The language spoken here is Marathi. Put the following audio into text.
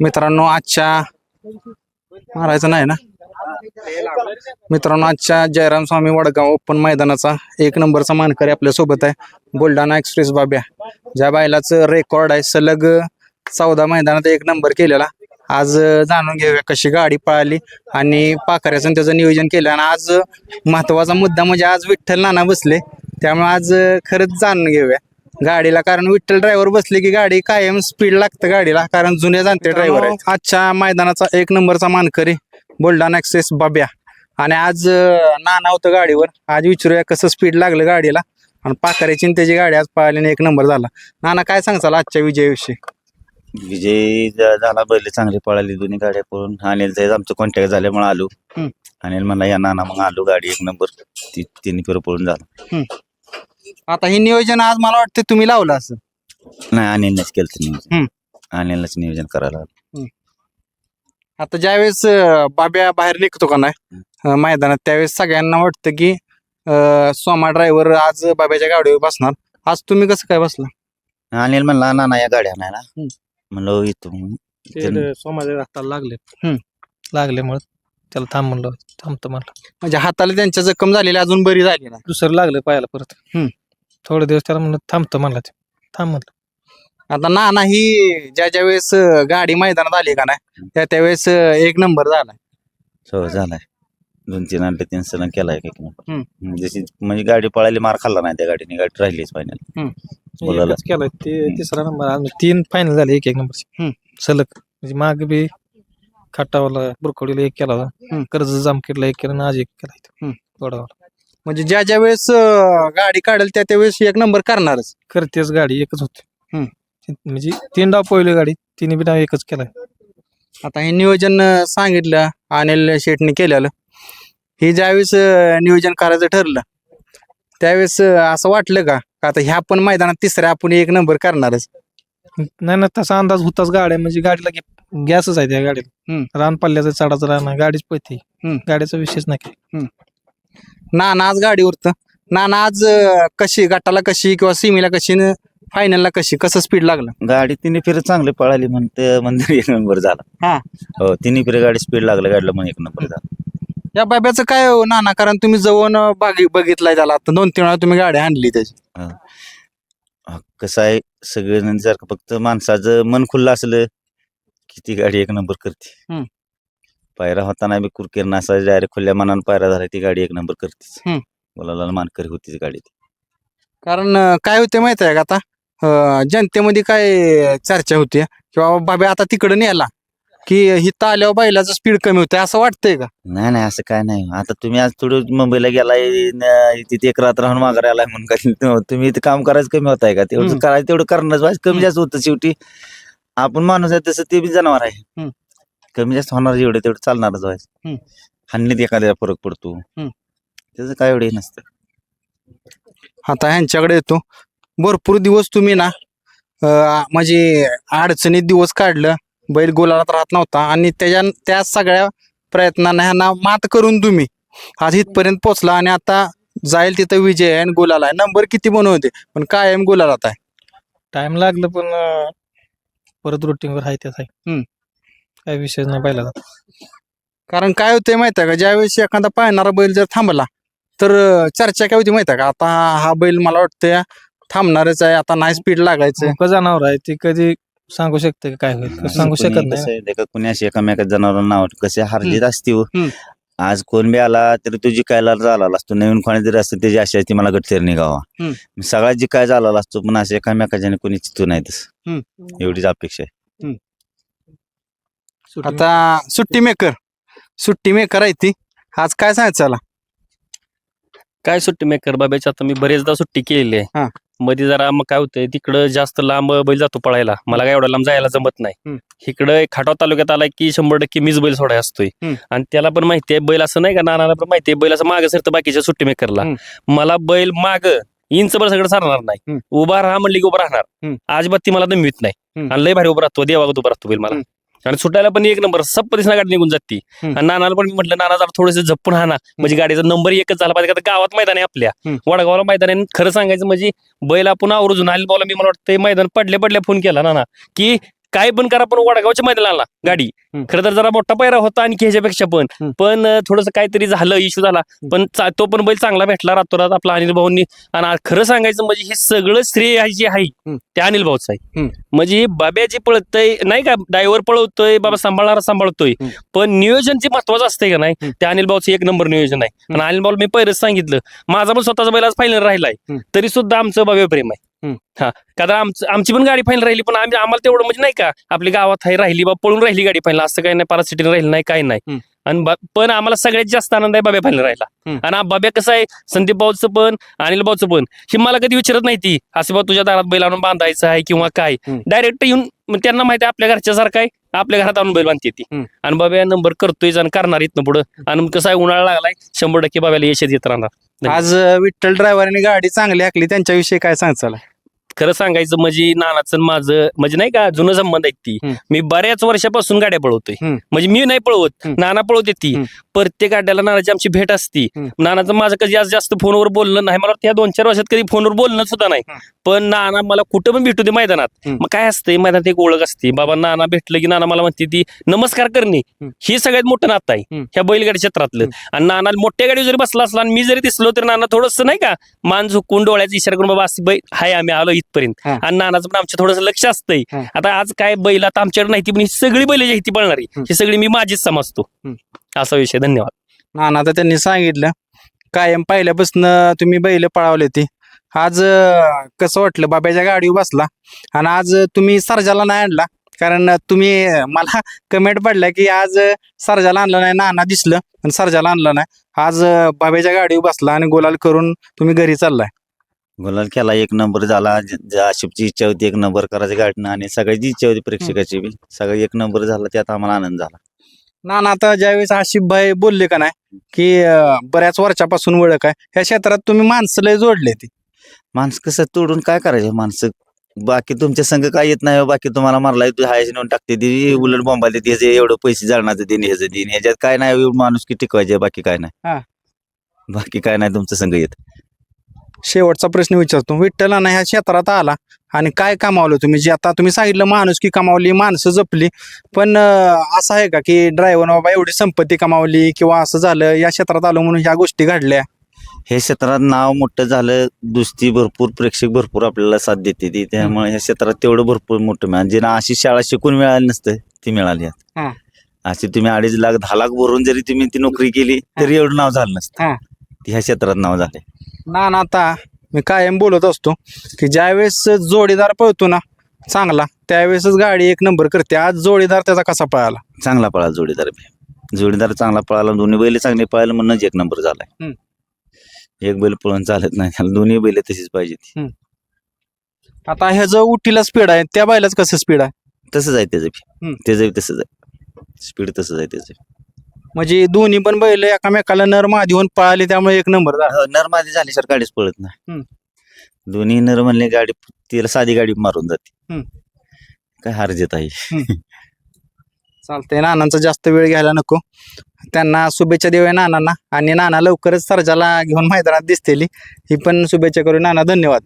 मित्रांनो आजच्या मारायचं नाही ना? मित्रांनो आजच्या जयराम स्वामी वडगाव ओपन मैदानाचा एक नंबरचा मानकरी आपल्यासोबत आहे बुलढाणा एक्सप्रेस बाब्या. ज्या बैलाचं रेकॉर्ड आहे सलग चौदा मैदानात एक नंबर केलेला. आज जाणून घेऊया कशी गाडी पळाली आणि पाखऱ्याचं त्याचं नियोजन केलं. आणि आज महत्त्वाचा मुद्दा म्हणजे आज विठ्ठल नाना बसले त्यामुळे आज खरंच जाणून घेऊया. गाडीला कारण विठ्ठल ड्रायव्हर बसले की गाडी कायम स्पीड लागतं गाडीला कारण जुने जाणते ड्रायव्हर आहेत. आजच्या मैदानाचा एक नंबरचा मानकरी बुलढाणा एक्सेस बाब्या. आणि आज नाना होतं गाडीवर. आज विचारूया कसं स्पीड लागलं गाडीला. आणि आणि त्याची गाडी आज पळाली आणि एक नंबर झाला. नाना काय सांगचाल आजच्या विजयाविषयी? विजय झाला बैल चांगली पळाली दोन्ही गाड्या पळून. अनिल ते आमचं कॉन्टॅक्ट झाल्यामुळे आलो. अनिल म्हणला या नाना मग आलो गाडी एक नंबर ती तिन्ही फेर पळून झाला. आता हे नियोजन आज मला वाटतं तुम्ही लावलं असं. नाही अनिलनेच केलं नियोजन. हम्म. अनिलच नियोजन करायला आता ज्यावेळेस अं, बाब्या बाहेर निघतो का नाही अं, मैदानात त्यावेळेस सगळ्यांना वाटतं की अं, सोमा ड्रायव्हर आज बाब्याच्या गाडीवर बसणार. आज तुम्ही कसं काय बसला? अनिल म्हणला नाना या गाड्या नाही ना हम्म. म्हणलो येतो मग. त्यानं- सोमाच्या हाताला लागले. लागल्यामुळे. त्याला थांब म्हणलं थांबतो म्हणलं. म्हणजे हाताला त्यांच्या जखम झालेली अजून बरी झाली ना दुसरं लागलं पायाला परत. हम्म. थोडे दिवस त्याला म्हणलं थांबतो म्हणला. ते थांब म्हणलं. आता नाना ही ज्या ज्या वेळेस अं, गाडी मैदानात आली का नाही त्या त्यावेळेस अं, एक नंबर झाला. हो झालाय. दोन तीन अंडे तीन सण केलाय एक नंबर. हम्म. जशी म्हणजे गाडी पळाली मार खाल्ला नाही त्या गाडीने गाडी राहिलीच फायनल बोलायला. एकच केलाय ते तिसरा नंबर तीन फायनल झाले एक एक नंबर हम्म. सलग. म्हणजे माग बी खटावाला बुरखोडीला एक केला हम्म. होता कर्ज जामखेडला एक केला आणि आज एक केला हम्म. वडावाला. म्हणजे ज्या ज्या वेळेस अं, गाडी काढेल त्या त्यावेळेस एक नंबर करणारच. करतेच गाडी एकच होती. हम्म. म्हणजे तीन डाव पहिली गाडी तिने बी डाव एकच केलाय आता हे नियोजन अं, सांगितलं अनिल शेटने केलेलं. हे ज्यावेळेस अं, नियोजन करायचं ठरलं त्यावेळेस अं, असं वाटलं का? का आता ह्या पण मैदानात तिसऱ्या आपण एक नंबर करणारच. नाही ना तसा अंदाज होताच गाड्या. म्हणजे गाडीला गॅसच आहे त्या हम्म. रान पल्ल्याचं चढाचं रान आहे, गाडीच पळते. हम्म. गाडीचा विषयच नाही. नाना आज गाडीवरत नाना आज अं, कशी गटाला कशी किंवा सिमीला कशी फायनलला कशी कसं स्पीड लागलं? गाडी तिन्ही फेर चांगली पळाली म्हणते म्हणजे एक नंबर झाला. हा. हो तिन्ही फेर गाडी स्पीड लागलं गाडीला मग एक नंबर झाला. या बाब्याचं काय हो नाना? कारण तुम्ही जवळ बागी बघितलाय त्याला. आता दोन तीन वेळा तुम्ही गाडी आणली त्याची. हा, कसं आहे सगळेजण जर का फक्त माणसाचं मन खुल्लं असलं की ती गाडी एक नंबर करते हम्म. पायरा होताना बी कुरकेर नसा डायरेक्ट खुल्या मनानं पायरा झाला ती गाडी एक नंबर करतेच हम्म. बोलायला मानकरी होती ती गाडी ती. कारण अं, काय होते माहिती आहे का आता अं, जनतेमध्ये काय चर्चा होती किंवा बाबा आता तिकडे नेला की हिथं आल्यावर बैलाचं स्पीड कमी होते असं वाटतंय का नाही नाही असं काय नाही आता तुम्ही आज थोडं मुंबईला गेलाय न- तिथे एक रात्र राहून माघारी आलाय म्हणून काय तुम्ही इथे काम करायचं कमी होत आहे का तेवढं हम्म. करायचं तेवढं पाहिजे कमी. जास्त होतं शेवटी आपण माणूस आहे तसं ते बी जनावर आहे. हम्म. कमी जास्त होणार जेवढं तेवढं चालणारच व्हायचं हम्म. हानीत एखाद्या फरक पडतो. हम्म. त्याचं काय एवढं नसतं. आता ह्यांच्याकडे येतो. भरपूर दिवस तुम्ही ना अं, म्हणजे अडचणीत दिवस काढलं बैल गोलात राहत नव्हता आणि त्याच्या त्या सगळ्या प्रयत्नांना ह्यांना मात करून तुम्ही आज इथपर्यंत पोहोचला आणि आता जाईल तिथं विजय आहे आणि गुलाल आहे. नंबर किती बनवते? पण कायम गुलालात आहे. टाइम लागलं पण अं, परत रुटीनवर आहे त्याच आहे हम्म. काय विषय नाही पाहिला कारण काय होतंय माहिती आहे का? ज्यावेळेस एखादा पाळणारा बैल जर थांबला तर अं, चर्चा काय होती माहिती आहे का? आता हा बैल मला वाटतं थांबणारच आहे. आता नाही स्पीड लागायचं. मुक जनावर आहे? ते कधी सांगू शकते का काय? होईल सांगू शकत नाही कुणी अशी एकामेका जनावरांना नाव कसे हारलीत असते हो. हम्म. आज कोण बी आला तरी तो जिकायला झाला असतो. नवीन कोणी जरी असतो त्याची आशा आहे ती मला गटतेर निघावा. हम्म. सगळा जिकाय झाला असतो पण असे एकामेकाच्याने कोणी चितू नाही तसं. एवढीच अपेक्षा आहे. आता सुट्टी मेकर सुट्टी मेकर आहे ती. आज काय सांगायचं चला काय सुट्टी मेकर? बाब्याची आता मी बरेचदा सुट्टी केलेली हा. आहे मध्ये जरा मग काय होतंय तिकडं जास्त लांब बैल जातो पळायला मला काय एवढा लांब जायला जमत नाही. इकडं खाटाव तालुक्यात आलाय की शंभर टक्के मीच बैल सोडाय असतोय. आणि त्याला पण माहिती आहे बैल असं नाही का नानाला पण माहिती आहे बैल असं मागं सरतं बाकीच्या सुट्टी मेकरला. मला बैल माग इंच बर सगळं सारणार नाही. उभा राहा म्हणली की उभा राहणार. अजिबात ती मला दमवीत नाही. आणि लय भारी उभा राहतो देवागत उभा राहतो बैल मला. आणि सुटायला पण एक नंबर. सप्प दिसणार गाडी निघून जाते. आणि नानाला पण मी म्हटलं नाना जरा थोडंसं झप्पून हा ना म्हणजे गाडीचा नंबर एकच झाला पाहिजे. का तर गावात मैदान आहे आपल्या. वडगावला मैदान आहे. खरं सांगायचं म्हणजे बैल आपण आवर्जून आली बोला मी मला वाटतं मैदान पडल्या पडल्या फोन केला नाना. की काय पण करा पण वडगावच्या मैदानाला गाडी हम्म. खरं तर जरा मोठा पैरा होता आणि ह्याच्यापेक्षा पण हम्म. पण थोडस काहीतरी झालं इश्यू झाला पण चा- तो पण बैल चांगला भेटला रातोरात आपला अनिल भाऊंनी आणि आ- खरं सांगायचं म्हणजे हे सगळं श्रेय आहे जे आहे हम्म. ते अनिल भाऊचं आहे हम्म. म्हणजे हे बाब्याची पळतय नाही का ड्रायव्हर पळवतोय बाबा सांभाळणारा सांभाळतोय हम्म. पण नियोजन जे महत्वाचं असतंय का नाही हम्म. ते अनिल भाऊचं एक नंबर नियोजन आहे आणि अनिल भाऊ मी पहिलंच सांगितलं माझा पण स्वतःचा बैल आज फायनल राहिलाय हम्म. तरी सुद्धा आमचं भव्य प्रेम आहे. हा कारण आमचं आमची पण गाडी फायनल राहिली पण आम्ही आम्हाला तेवढं म्हणजे नाही का आपली गावात आहे राहिली बा पळून राहिली गाडी फायनल असं काही नाही परासिटीने राहिली नाही काही नाही. आणि पण आम्हाला सगळ्यात जास्त आनंद आहे बाब्या फायनल राहिला. आणि बाब्या कसं आहे संदीप भाऊचं पण अनिल भाऊचं पण हे मला कधी विचारत नाही ती असं बा तुझ्या दारात बैल आणून बांधायचं आहे किंवा काय. डायरेक्ट येऊन त्यांना माहिती आहे आपल्या घरच्या सारखं आहे आपल्या घरात आणून बैल बांधते ती. आणि बाब्या नंबर करतोय आणि करणार इथनं पुढं आणि कसं आहे उन्हाळा लागलाय शंभर टक्के बाब्याला यश येत राहणार. आज विठ्ठल ड्रायव्हरने गाडी चांगली आखली त्यांच्याविषयी काय सांगचाल खरं सांगायचं म्हणजे नानाचं माझं म्हणजे नाही का जुनं संबंध आहेत ती हम्म. मी बऱ्याच वर्षापासून गाड्या पळवतोय हम्म. म्हणजे मी नाही पळवत हम्म. नाना पळवते ती हम्म. प्रत्येक गाड्याला नानाची आमची भेट असती हम्म. नानाचं माझं कधी आज जास्त फोनवर बोलणं नाही मला त्या दोन चार वर्षात कधी फोनवर बोलणं सुद्धा नाही हम्म. पण नाना मला कुठं पण भेटू दे मैदानात हम्म. मग काय असतंय मैदानात एक ओळख असते बाबा नाना भेटलं की नाना मला म्हणते ती नमस्कार करणे हम्म. हे सगळ्यात मोठं नातं आहे हम्म. ह्या बैलगाडी क्षेत्रातलं आणि नाना मोठ्या गाडीवर जरी बसला असला आणि मी जरी दिसलो तर नाना थोडंसं नाही का मान झुकून डोळ्याचा इशारा करून बाबा अशी बैल हाय आम्ही आलो इथपर्यंत हा. आणि नानाचं पण आमच्या थोडंसं लक्ष असतंय. हा. आता आज काय बैल आता आमच्याकडे नाही ती पण ही सगळी बैल जी आहे ती पळणारी. हम्म. ही सगळी मी माझीच समजतो. हम्म. असा विषय धन्यवाद. नाना तर त्यांनी सांगितलं कायम पहिल्यापासून तुम्ही बैल पळावले ती. आज अं, कसं वाटलं? बाब्याच्या गाडीवर बसला. आणि आज तुम्ही सरजाला नाही आणला. कारण तुम्ही अं, मला कमेंट पडल्या की आज अं, सरजाला आणलं नाही नाना दिसलं. पण सरजाला आणलं नाही. आज अं, बाब्याच्या गाडीवर बसला आणि गोलाल करून तुम्ही घरी चाललाय. गुलाल केला एक नंबर झाला. ज- आशिफची इच्छा होती एक नंबर करायचं गाडीनं आणि सगळ्याची इच्छा होती प्रेक्षकाची बी. सगळं एक नंबर झाला त्यात आम्हाला आनंद झाला. नाना आता ज्यावेळेस आशिफ भाई बोलले का नाही की अं, बऱ्याच वर्षापासून ओळख आहे ह्या क्षेत्रात तुम्ही माणसं लय जोडले ती. माणसं कसं तोडून काय करायचं? माणसं बाकी तुमच्या संघ काय येत नाही बाकी तुम्हाला मारला तू हायस नेऊन टाकते ती उलट बॉम्बा देते ह्याचे एवढं पैसे जाळण्याचं देणे ह्याचं देणे ह्याच्यात काय नाही माणूस की टिकवायचे बाकी काय हा. नाही बाकी काय नाही तुमचं संघ येत. शेवटचा प्रश्न विचारतो. विठ्ठलानं ह्या क्षेत्रात आला आणि काय कमावलं तुम्ही? जे आता तुम्ही सांगितलं माणूस की कमावली माणसं जपली. पण असं आहे का की ड्रायव्हर बाबा एवढी संपत्ती कमावली किंवा असं झालं या क्षेत्रात आलो म्हणून ह्या गोष्टी घडल्या? हे क्षेत्रात नाव मोठं झालं दुसती भरपूर प्रेक्षक भरपूर आपल्याला साथ देते ती. त्यामुळे ह्या क्षेत्रात तेवढं भरपूर मोठं मिळालं. ज्यांना अशी शाळा शिकून मिळाली नसतं ती मिळाली हा. अशी तुम्ही अडीच लाख दहा लाख भरून जरी तुम्ही ती नोकरी केली तरी एवढं नाव झालं. नसतं. ह्या क्षेत्रात नाव झाले ना ना आता मी कायम बोलत असतो की ज्यावेळेस जोडीदार पळतो ना चांगला त्यावेळेसच गाडी एक नंबर करते. आज जोडीदार त्याचा कसा पळाला? चांगला पळाला जोडीदार बी. जोडीदार चांगला पळाला दोन्ही बैल चांगले पळाले म्हणूनच एक नंबर झालाय. एक बैल पळून चालत नाही त्याला दोन्ही बैल तशीच पाहिजे. आता ह्या जो उटीला स्पीड आहे त्या बैलाच कसं स्पीड आहे? तसंच आहे त्याचं बी. त्याचं बी तसंच आहे. स्पीड तसंच आहे त्याचं म्हणजे दोन्ही पण बैल एकामेकाला नर मादी होऊन पळाले त्यामुळे एक नंबर झाला. हो, नर मादी झाल्याशिवाय गाडीच पळत नाही. हम्म. दोन्ही नर म्हणले गाडी तिला साधी गाडी मारून जाते. हम्म. काय हार जेत आहे. चालतंय नानांचा जास्त वेळ घ्यायला नको. त्यांना शुभेच्छा देऊया नानांना. आणि नाना लवकरच सर्जाला घेऊन मैदानात दिसतेली. ही पण शुभेच्छा करू नाना धन्यवाद.